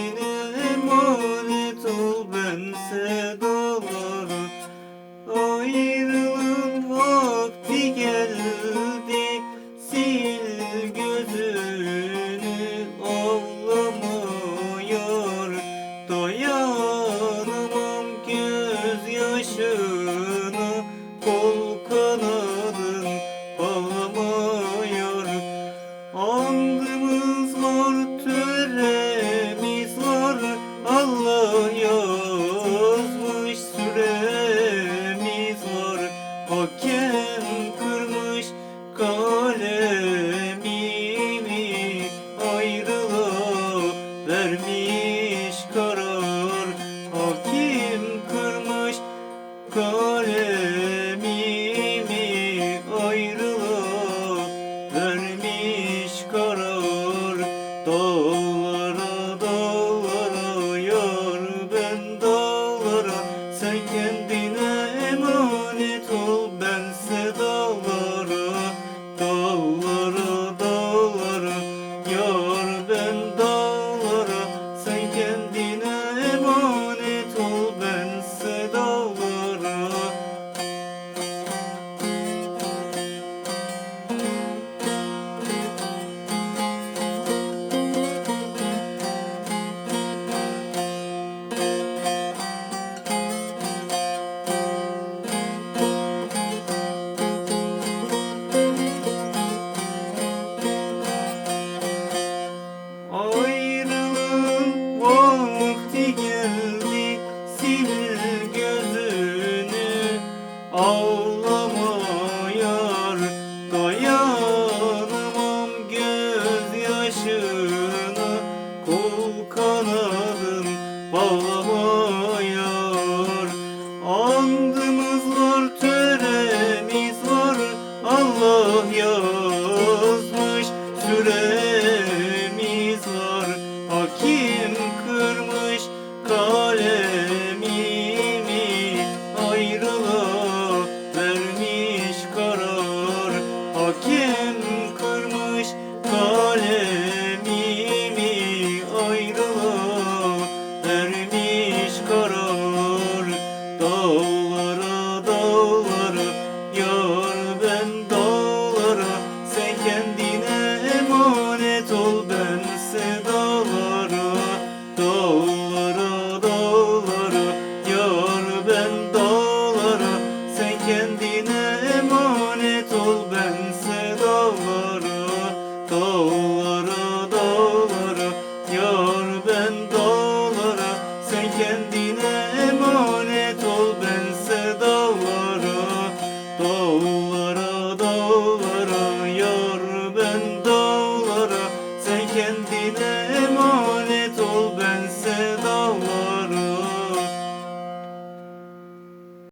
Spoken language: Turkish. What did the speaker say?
meaning go. Yar dayanamam gözyaşına Kol kanadın bağlama yar